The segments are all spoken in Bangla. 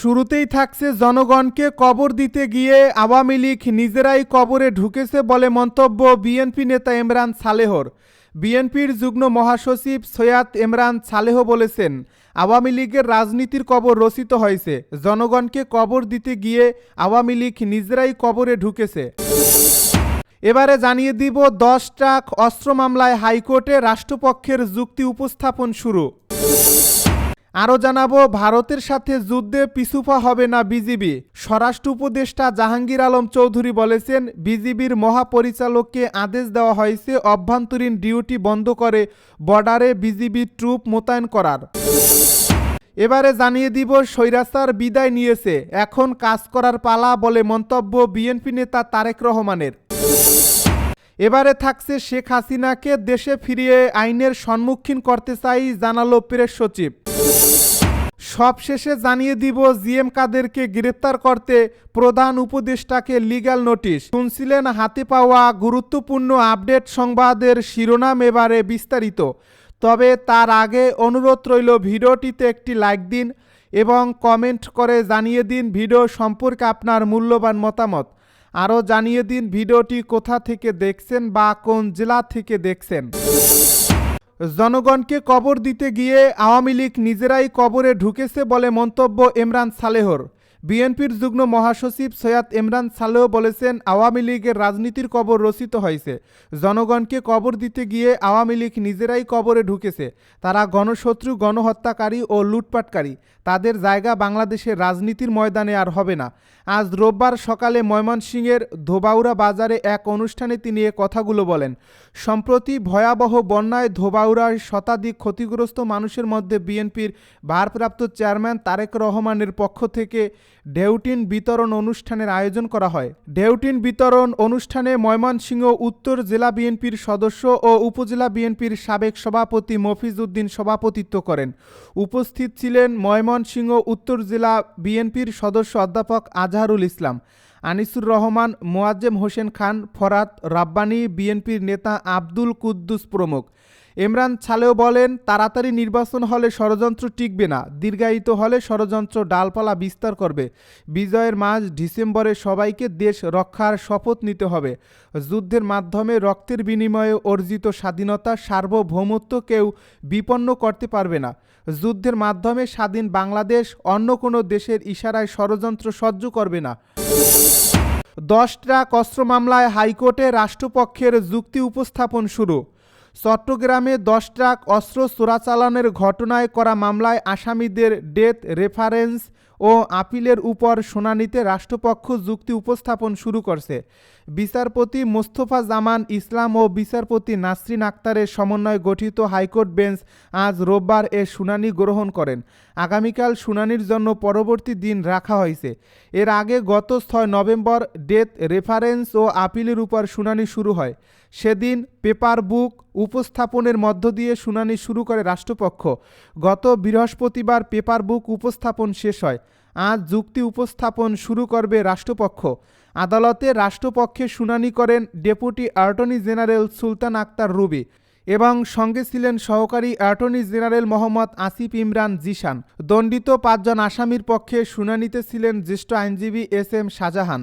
শুরুতেই থাকছে জনগণকে কবর দিতে গিয়ে আওয়ামী লীগ নিজেরাই কবরে ঢুকেছে বলে মন্তব্য বিএনপি নেতা ইমরান সালেহর। বিএনপির যুগ্ম মহাসচিব সৈয়াদ ইমরান সালেহ বলেছেন, আওয়ামী লীগের রাজনীতির কবর রচিত হয়েছে, জনগণকে কবর দিতে গিয়ে আওয়ামী লীগ নিজেরাই কবরে ঢুকেছে। এবারে জানিয়ে দিব দশ ট্রাক অস্ত্র মামলায় হাইকোর্টে রাষ্ট্রপক্ষের যুক্তি উপস্থাপন শুরু। আরও জানাব, ভারতের সাথে যুদ্ধে পিছুফা হবে না বিজিবি। স্বরাষ্ট্র উপদেষ্টা জাহাঙ্গীর আলম চৌধুরী বলেছেন, বিজিবির মহাপরিচালককে আদেশ দেওয়া হয়েছে, অভ্যন্তরীণ ডিউটি বন্ধ করে বর্ডারে বিজিবি ট্রুপ মোতায়েন করার। এবারে জানিয়ে দিব, স্বৈরাচার বিদায় নিয়েছে, এখন কাজ করার পালা বলে মন্তব্য বিএনপি নেতা তারেক রহমানের। এবারে থাকছে শেখ হাসিনাকে দেশে ফিরিয়ে আইনের সম্মুখীন করতে চাই, জানালো প্রেস সচিব। সবশেষে জানিয়ে দিব, জিএম কাদেরকে গ্রেপ্তার করতে প্রধান উপদেষ্টাকে লিগ্যাল নোটিশ। শুনছিলেন হাতে পাওয়া গুরুত্বপূর্ণ আপডেট সংবাদের শিরোনাম এবারে বিস্তারিত। তবে তার আগে অনুরোধ রইল, ভিডিওটিতে একটি লাইক দিন এবং কমেন্ট করে জানিয়ে দিন ভিডিও সম্পর্কে আপনার মূল্যবান মতামত। আরও জানিয়ে দিন ভিডিওটি কোথা থেকে দেখছেন বা কোন জেলা থেকে দেখছেন। জনগণকে কবর দিতে গিয়ে আওয়ামী লীগ নিজেরাই কবরে ঢুকেছে বলে মন্তব্য ইমরান সালেহর। বিএনপির যুগ্ম মহাসচিব সৈয়দ ইমরান সালেহ বলেছেন, আওয়ামী লীগের রাজনীতির কবর রচিত হয়েছে। জনগণকে কবর দিতে গিয়ে আওয়ামী লীগ নিজেরাই কবরে ঢুকেছে। তারা গণশত্রু, গণহত্যাকারী ও লুটপাটকারী। তাদের জায়গা বাংলাদেশের রাজনীতির ময়দানে আর হবে না। আজ রোববার সকালে ময়মনসিংহের ধোবাউড়া বাজারে এক অনুষ্ঠানে তিনি এ কথাগুলো বলেন, সম্প্রতি ভয়াবহ বন্যায় ধোবাউড়ার শতাধিক ক্ষতিগ্রস্ত মানুষের মধ্যে বিএনপির ভারপ্রাপ্ত চেয়ারম্যান তারেক রহমানের পক্ষ থেকে ঢেউটিন বিতরণ অনুষ্ঠানের আয়োজন করা হয়। ঢেউটিন বিতরণ অনুষ্ঠানে ময়মনসিংহ উত্তর জেলা বিএনপির সদস্য ও উপজেলা বিএনপির সাবেক সভাপতি মফিজ উদ্দিন সভাপতিত্ব করেন। উপস্থিত ছিলেন ময়মনসিংহ উত্তর জেলা বিএনপির সদস্য অধ্যাপক আজহারুল ইসলাম, আনিসুর রহমান, মোয়াজ্জেম হোসেন খান ফরাত রাব্বানি, বিএনপির নেতা আব্দুল কুদ্দুস প্রমুখ। ইমরান ছালেও বলেন, তাড়াতাড়ি নির্বাচন হলে ষড়যন্ত্র টিকবে না, দীর্ঘায়িত হলে ষড়যন্ত্র ডালপালা বিস্তার করবে। বিজয়ের মাস ডিসেম্বরে সবাইকে দেশ রক্ষার শপথ নিতে হবে। যুদ্ধের মাধ্যমে রক্তের বিনিময়ে অর্জিত স্বাধীনতা, সার্বভৌমত্ব কেউ বিপন্ন করতে পারবে না। যুদ্ধের মাধ্যমে স্বাধীন বাংলাদেশ অন্য কোনো দেশের ইশারায় ষড়যন্ত্র সহ্য করবে না। দশ ট্রাক অস্ত্র মামলায় হাইকোর্টে রাষ্ট্রপক্ষের যুক্তি উপস্থাপন শুরু। চট্টগ্রামে দশ ট্রাক অস্ত্র চোরাচালানের ঘটনায় করা মামলায় আসামিদের ডেথ রেফারেন্স ও আপিলের উপর শুনানিতে রাষ্ট্রপক্ষ যুক্তি উপস্থাপন শুরু করছে। বিচারপতি মোস্তফা জামান ইসলাম ও বিচারপতি নাসরিন আক্তারের সমন্বয়ে গঠিত হাইকোর্ট বেঞ্চ আজ রোববার এ শুনানি গ্রহণ করেন। আগামীকাল শুনানির জন্য পরবর্তী দিন রাখা হয়েছে। এর আগে গত ছয় নভেম্বর ডেথ রেফারেন্স ও আপিলের উপর শুনানি শুরু হয়। সেদিন পেপার বুক উপস্থাপনের মধ্য দিয়ে শুনানি শুরু করে রাষ্ট্রপক্ষ। গত বৃহস্পতিবার পেপার বুক উপস্থাপন শেষ হয়। আজ যুক্তি উপস্থাপন শুরু করবে রাষ্ট্রপক্ষ। আদালতে রাষ্ট্রপক্ষে শুনানি করেন deputy attorney general Sultan Akhtar Ruby এবং সঙ্গে ছিলেন সহকারী অ্যাটর্নি জেনারেল মোহাম্মদ আসিফ ইমরান জিশান। দণ্ডিত পাঁচজন আসামির পক্ষে শুনানিতে ছিলেন জ্যেষ্ঠ আইনজীবী এস এম শাহজাহান।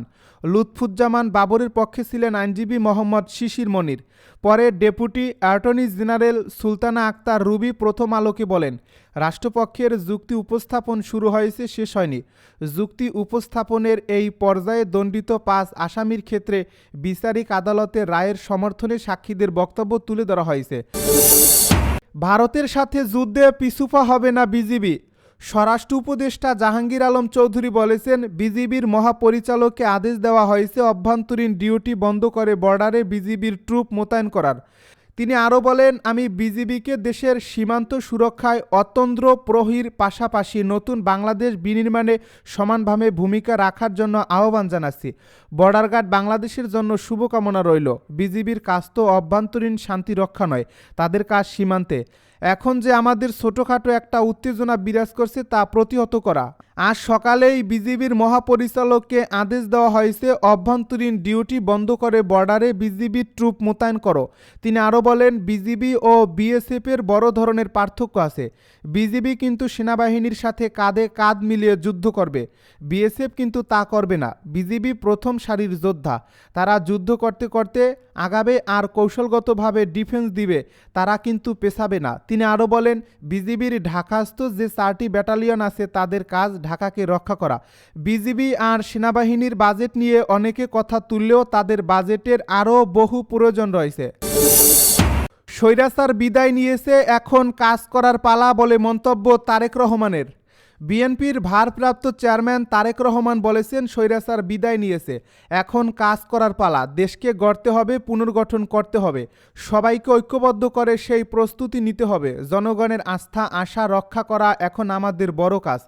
লুৎফুজ্জামান বাবরের পক্ষে ছিলেন আইনজীবী মোহাম্মদ শিশির মনির। পরে deputy attorney general Sultana Akhtar Ruby প্রথম আলোকে বলেন, রাষ্ট্রপক্ষের যুক্তি উপস্থাপন শুরু হয়েছে, শেষ হয়নি। যুক্তি উপস্থাপনের এই পর্যায়ে দণ্ডিত পাঁচ আসামির ক্ষেত্রে বিচারিক আদালতের রায়ের সমর্থনে সাক্ষীদের বক্তব্য তুলে ধরা হয়েছে। ভারতের সাথে যুদ্ধে পিছুফা হবে না বিজিবি। স্বরাষ্ট্র উপদেষ্টা জাহাঙ্গীর আলম চৌধুরী বলেছেন, বিজিবির মহাপরিচালককে আদেশ দেওয়া হয়েছে অভ্যন্তরীণ ডিউটি বন্ধ করে বর্ডারে বিজিবির ট্রুপ মোতায়েন করার। তিনি আরও বলেন, আমি বিজিবিকে দেশের সীমান্ত সুরক্ষায় অতন্দ্র প্রহীর পাশাপাশি নতুন বাংলাদেশ বিনির্মাণে সমানভাবে ভূমিকা রাখার জন্য আহ্বান জানাচ্ছি। বর্ডার গার্ড বাংলাদেশের জন্য শুভকামনা রইল। বিজিবির কাজ তো অভ্যন্তরীণ শান্তি রক্ষা নয়, তাদের কাজ সীমান্তে। এখন যে আমাদের ছোটোখাটো একটা উত্তেজনা বিরাজ করছে তা প্রতিহত করা। আজ সকালেই বিজিবির মহাপরিচালককে আদেশ দেওয়া হয়েছে, অভ্যন্তরীণ ডিউটি বন্ধ করে বর্ডারে বিজিবির ট্রুপ মোতায়েন করো। তিনি আরও বলেন, বিজিবি ও বিএসএফের বড় ধরনের পার্থক্য আছে। বিজিবি কিন্তু সেনাবাহিনীর সাথে কাঁধে কাঁধ মিলিয়ে যুদ্ধ করবে। বিএসএফ কিন্তু তা করবে না। বিজিবি প্রথম সারির যোদ্ধা। তারা যুদ্ধ করতে করতে আগাবে আর কৌশলগতভাবে ডিফেন্স দিবে, তারা কিন্তু পেছাবে না। তিনি আরও বলেন, বিজিবির ঢাকাস্থ যে চারটি ব্যাটালিয়ন আছে তাদের কাজ ঢাকাকে রক্ষা করা। বিজিবি আর সেনাবাহিনীর বাজেট নিয়ে অনেকে কথা তুললেও তাদের বাজেটের আরও বহু প্রয়োজন রয়েছে। স্বৈরাচার বিদায় নিয়েছে, এখন কাজ করার পালা বলে মন্তব্য তারেক রহমানের। বিএনপির ভারপ্রাপ্ত চেয়ারম্যান তারেক রহমান বলেছেন, স্বৈরাচার বিদায় নিয়েছে। এখন কাজ করার পালা। দেশকে গড়তে হবে, পুনর্গঠন করতে হবে। সবাইকে ঐক্যবদ্ধ করে সেই প্রস্তুতি নিতে হবে। জনগণের আস্থা, আশা রক্ষা করা এখন আমাদের বড় কাজ।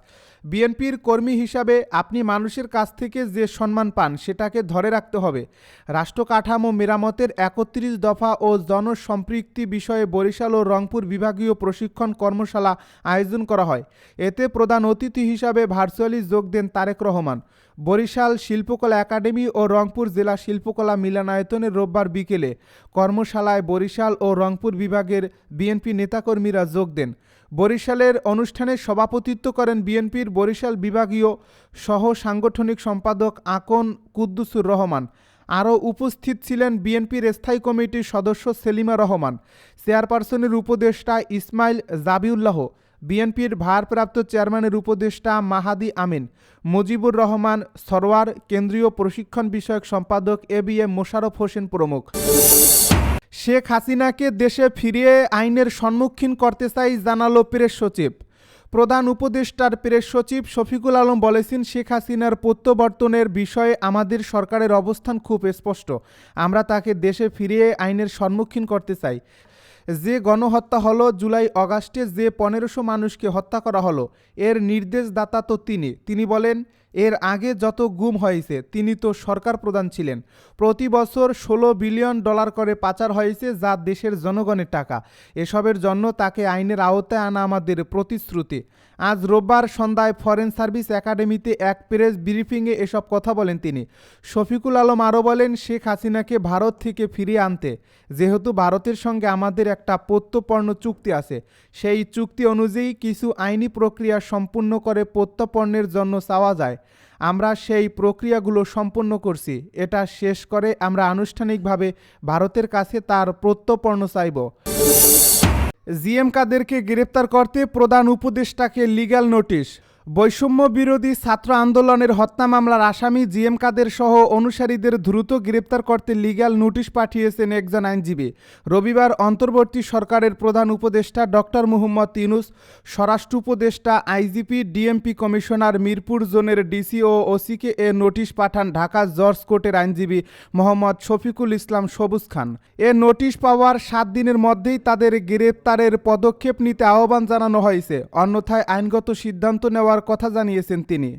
বিএনপির কর্মী হিসাবে আপনি মানুষের কাছ থেকে যে সম্মান পান, সেটাকে ধরে রাখতে হবে। রাষ্ট্র কাঠামো মেরামতের একত্রিশ দফা ও জনসম্পৃক্তি বিষয়ে বরিশাল ও রংপুর বিভাগীয় প্রশিক্ষণ কর্মশালা আয়োজন করা হয়। এতে প্রধান অতিথি হিসাবে ভার্চুয়ালি যোগ দেন তারেক রহমান। বরিশাল শিল্পকলা একাডেমি ও রংপুর জেলা শিল্পকলা মিলনায়তনে রোববার বিকেলে কর্মশালায় বরিশাল ও রংপুর বিভাগের বিএনপি নেতাকর্মীরা যোগ দেন। বরিশালের অনুষ্ঠানে সভাপতিত্ব করেন বিএনপির বরিশাল বিভাগীয় সহ সাংগঠনিক সম্পাদক আকন কুদ্দুসুর রহমান। আরও উপস্থিত ছিলেন বিএনপির স্থায়ী কমিটির সদস্য সেলিমা রহমান। চেয়ারপারসনের উপদেষ্টা ইসমাইল জাবিউল্লাহ। বিএনপির ভারপ্রাপ্ত চেয়ারম্যানের উপদেষ্টা মাহাদি আমিন, মুজিবুর রহমান সরওয়ার, কেন্দ্রীয় প্রশিক্ষণ বিষয়ক সম্পাদক A B M Mosharraf Hossain প্রমুখ। শেখ হাসিনাকে দেশে ফিরিয়ে আইনের সম্মুখীন করতে চাই জানালো প্রেস সচিব। প্রধান উপদেষ্টার প্রেস সচিব শফিকুল আলম বলেছেন, শেখ হাসিনার প্রত্যাবর্তনের বিষয়ে আমাদের সরকারের অবস্থান খুব স্পষ্ট। আমরা তাকে দেশে ফিরিয়ে আইনের সম্মুখীন করতে চাই। যে গণহত্যা হলো জুলাই অগাস্টে যে পনেরোশো মানুষকে হত্যা করা হলো, এর নির্দেশদাতা তো তিনি। তিনি বলেন এর আগে যত গুম হয়েছে, তিনি তো সরকার প্রধান ছিলেন। প্রতি বছর ষোলো বিলিয়ন ডলার করে পাচার হয়েছে যা দেশের জনগণের টাকা। এসবের জন্য তাকে আইনের আওতায় আনা আমাদের প্রতিশ্রুতি। আজ রোববার সন্ধ্যায় ফরেন সার্ভিস একাডেমিতে এক প্রেস ব্রিফিংয়ে এসব কথা বলেন তিনি। শফিকুল আলম আরও বলেন, শেখ হাসিনাকে ভারত থেকে ফিরিয়ে আনতে, যেহেতু ভারতের সঙ্গে আমাদের একটা প্রত্যপর্ণ চুক্তি আছে, সেই চুক্তি অনুযায়ী কিছু আইনি প্রক্রিয়া সম্পূর্ণ করে প্রত্যপর্ণের জন্য চাওয়া যায়। আমরা সেই প্রক্রিয়াগুলো সম্পন্ন করছি। এটা শেষ করে আমরা আনুষ্ঠানিকভাবে ভারতের কাছে তার প্রত্যপর্ণ চাইব। জিএম কাদেরকে গ্রেপ্তার করতে প্রধান উপদেষ্টাকে লিগ্যাল নোটিশ বৈষম্য বিরোধী ছাত্র আন্দোলনের হত্যা মামলার আসামি জিএম কাদের সহ অনুসারীদের দ্রুত গ্রেপ্তার করতে লিগ্যাল নোটিশ পাঠিয়েছেন একজন আইনজীবী। রবিবার অন্তর্বর্তী সরকারের প্রধান উপদেষ্টা ডক্টর মুহম্মদ ইউনুস, স্বরাষ্ট্র উপদেষ্টা আইজিপি ডিএমপি কমিশনার মিরপুর জোনের ডিসি ও ওসিকে এ নোটিশ পাঠান ঢাকা জর্জ কোর্টের আইনজীবী মোহাম্মদ শফিকুল ইসলাম সবুজ খান। এ নোটিশ পাওয়ার সাত দিনের মধ্যেই তাদের গ্রেপ্তারের পদক্ষেপ নিতে আহ্বান জানানো হয়েছে। অন্যথায় আইনগত সিদ্ধান্ত নেওয়ার কথা জানিয়েছেন তিনি।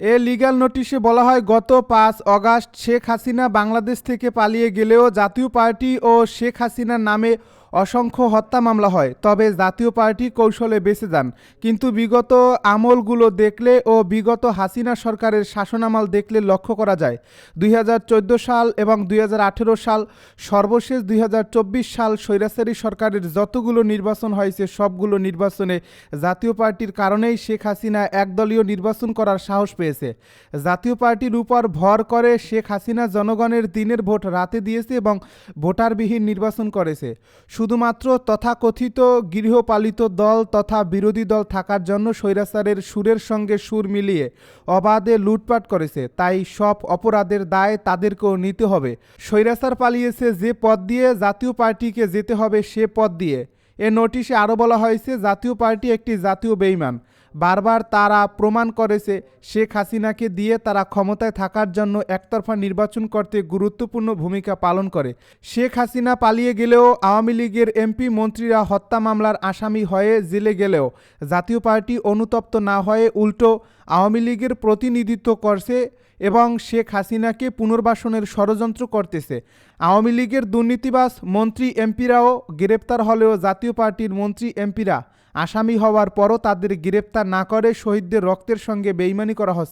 এ লিগাল নোটিশে বলা হয়, গত পাঁচ অগাস্ট শেখ হাসিনা বাংলাদেশ থেকে পালিয়ে গেলেও জাতীয় পার্টি ও শেখ হাসিনার নামে অসংখ্য হত্যা মামলা হয়, তবে জাতীয় পার্টি কৌশলে বেঁচে যান। কিন্তু বিগত আমলগুলো দেখলে ও বিগত হাসিনা সরকারের শাসনামাল দেখলে লক্ষ্য করা যায়। দুই হাজার চোদ্দ সাল এবং দুই হাজার আঠেরো সাল, সর্বশেষ দুই হাজার চব্বিশ সাল স্বৈরাচারী সরকারের যতগুলো নির্বাচন হয়েছে, সবগুলো নির্বাচনে জাতীয় পার্টির কারণেই শেখ হাসিনা একদলীয় নির্বাচন করার সাহস পেয়েছে। জাতীয় পার্টির উপর ভর করে শেখ হাসিনা জনগণের দিনের ভোট রাতে দিয়েছে এবং ভোটারবিহীন নির্বাচন করেছে। শুধুমাত্র তথাকথিত গৃহপালিত দল তথা বিরোধী দল থাকার জন্য স্বৈরাচারের সুরের সঙ্গে সুর মিলিয়ে অবাধে লুটপাট করেছে। তাই সব অপরাধের দায় তাদেরকেও নিতে হবে। স্বৈরাচার পালিয়েছে যে পদ দিয়ে জাতীয় পার্টিকে যেতে হবে সে পদ দিয়ে। এ নোটিশে আরও বলা হয়েছে, জাতীয় পার্টি একটি জাতীয় বেইমান। বারবার তারা প্রমাণ করেছে, শেখ হাসিনাকে দিয়ে তারা ক্ষমতায় থাকার জন্য একতরফা নির্বাচন করতে গুরুত্বপূর্ণ ভূমিকা পালন করে। শেখ হাসিনা পালিয়ে গেলেও আওয়ামী লীগের এমপি মন্ত্রীরা হত্যা মামলার আসামি হয়ে জেলে গেলেও জাতীয় পার্টি অনুতপ্ত না হয়ে উল্টো আওয়ামী লীগের প্রতিনিধিত্ব করছে এবং শেখ হাসিনাকে পুনর্বাসনের ষড়যন্ত্র করতেছে। আওয়ামী লীগের দুর্নীতিবাস মন্ত্রী এমপিরাও গ্রেপ্তার হলেও জাতীয় পার্টির মন্ত্রী এমপিরা আসামি হওয়ার পরও তাদের গ্রেপ্তার না করে শহীদদের রক্তের সঙ্গে বেইমানি করা হচ্ছে।